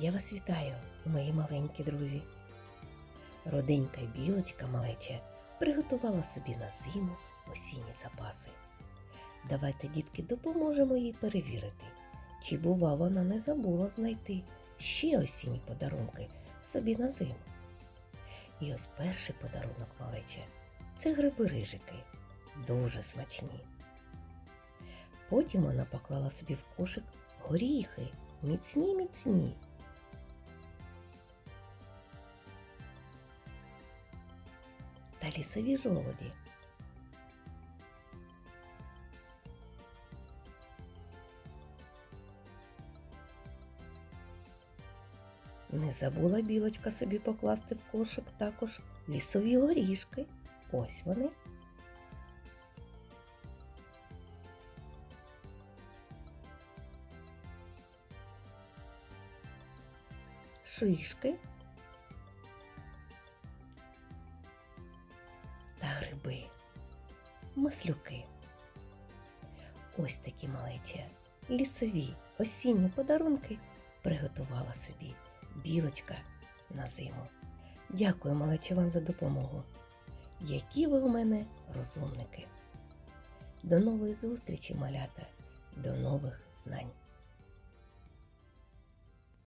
Я вас вітаю, мої маленькі друзі. Роденька білочка малеча приготувала собі на зиму осінні запаси. Давайте, дітки, допоможемо їй перевірити, чи бува вона не забула знайти ще осінні подарунки собі на зиму. І ось перший подарунок малеча це гриби-рижики, дуже смачні. Потім вона поклала собі в кошик горіхи, міцні міцні. Та лісові жолоді. Не забула білочка собі покласти в кошик також лісові горішки. Ось вони. Шишки гриби, маслюки. Ось такі малечі лісові осінні подарунки приготувала собі білочка на зиму. Дякую, малечі, вам за допомогу. Які ви у мене розумники. До нової зустрічі, малята, до нових знань.